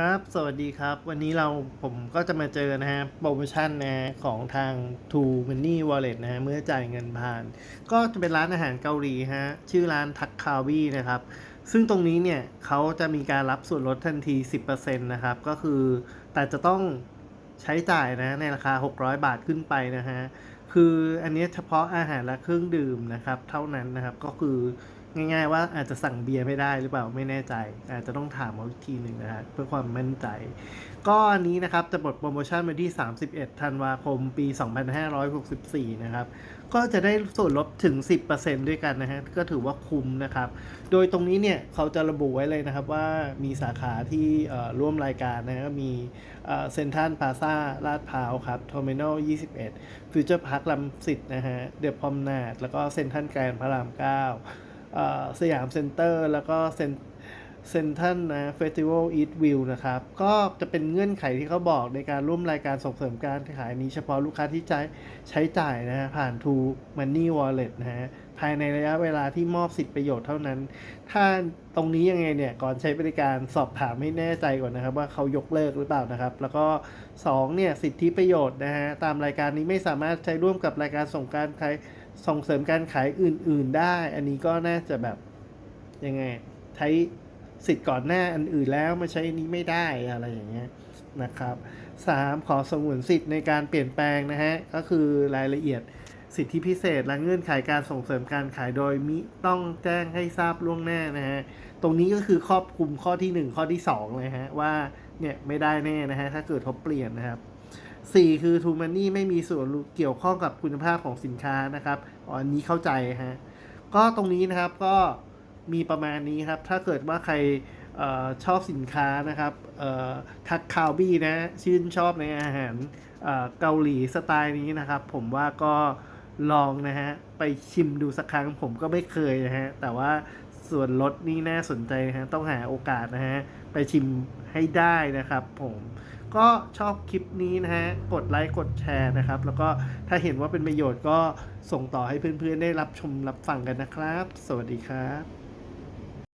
ครับ สวัสดีครับ วันนี้เราผมก็จะมาเจอนะฮะโปรโมชั่นนะฮะของทาง True Money Wallet นะฮะเมื่อจ่ายเงินผ่าน ก็จะเป็นร้านอาหารเกาหลีฮะ ชื่อร้านทักคาวีนะครับ ซึ่งตรงนี้เนี่ยเขาจะมีการรับส่วนลดทันที 10%นะครับ ก็คือแต่จะต้องใช้จ่ายนะในราคา 600 บาทขึ้นไปนะฮะ คืออันนี้เฉพาะอาหารและเครื่องดื่มนะครับ เท่านั้นนะครับ ก็คือ ง่ายๆว่าอาจจะสั่งเบียร์ไม่ได้หรือเปล่าไม่แน่ใจ อาจจะต้องถามเขาอีกทีหนึ่งนะฮะเพื่อความมั่นใจ ก็อันนี้นะครับจะหมดโปรโมชั่นวันที่ 31 ธันวาคม ปี 2564 นะครับ ก็จะได้ส่วนลดถึง 10%ด้วยกันนะฮะก็ถือว่าคุ้มนะครับ โดยตรงนี้เนี่ยเขาจะระบุไว้เลยนะครับว่ามีสาขาที่ร่วมรายการนะฮะมีเซ็นทรัลพาซาลาดพร้าวครับโทมินอล21ฟิวเจอร์พาร์คลัมสิตนะฮะเดอะพอมนาดแล้วก็เซ็นทรัลแกรนด์พระราม9เอ่อ สยามเซ็นเตอร์แล้วก็เซ็นเซนทันนะเฟสติวัลอีทวิวนะครับ ก็จะเป็นเงื่อนไขที่เขาบอกในการร่วมรายการส่งเสริมการขายนี้เฉพาะลูกค้าที่ใช้ใช้จ่ายนะฮะผ่าน True Money Wallet นะฮะภายในระยะเวลาที่มอบสิทธิประโยชน์เท่านั้น ถ้าตรงนี้ยังไงเนี่ย ก่อนใช้บริการสอบถามให้แน่ใจก่อนนะครับ ว่าเขายกเลิกหรือเปล่านะครับ แล้วก็ 2 เนี่ย สิทธิประโยชน์นะฮะตามรายการนี้ไม่สามารถใช้ร่วมกับรายการส่งการขาย ส่งเสริมการขายอื่น ๆได้ อันนี้ก็น่าจะแบบยังไงใช้สิทธิ์ก่อนหน้าอันอื่นแล้วมาใช้อันนี้ไม่ได้อะไรอย่างเงี้ยนะครับ 3. ขอสงวนสิทธิ์ในการเปลี่ยนแปลงนะฮะ ก็คือรายละเอียดสิทธิพิเศษและเงื่อนไขการส่งเสริมการขายโดยมิต้องแจ้งให้ทราบล่วงหน้านะฮะ ตรงนี้ก็คือครอบคลุมข้อที่ 1 ข้อที่2เลยฮะว่าเนี่ยไม่ได้แน่นะฮะถ้าเกิดเขาเปลี่ยนนะครับ 4 คือ True Money ไม่มีส่วนเกี่ยวข้องกับคุณภาพของสินค้านะครับอ,อันนี้เข้าใจฮะก็ตรงนี้นะครับก็มีประมาณนี้ครับ ถ้าเกิดว่าใครออชอบสินค้านะครับทักคาวบี้นะชื่นชอบในอาหารเเกาหลีสไตล์นี้นะครับ ผมว่าก็ลองนะฮะไปชิมดูสักครั้งผมก็ไม่เคยนะฮะแต่ว่าส่วนลดนี่น่าสนใจนะฮะต้องหาโอกาสนะฮะไปชิมให้ได้นะครับผม ก็ชอบคลิปนี้นะฮะ กดไลค์ กดแชร์นะครับ แล้วก็ถ้าเห็นว่าเป็นประโยชน์ก็ส่งต่อให้เพื่อนๆ ได้รับชมรับฟังกันนะครับ สวัสดีครับ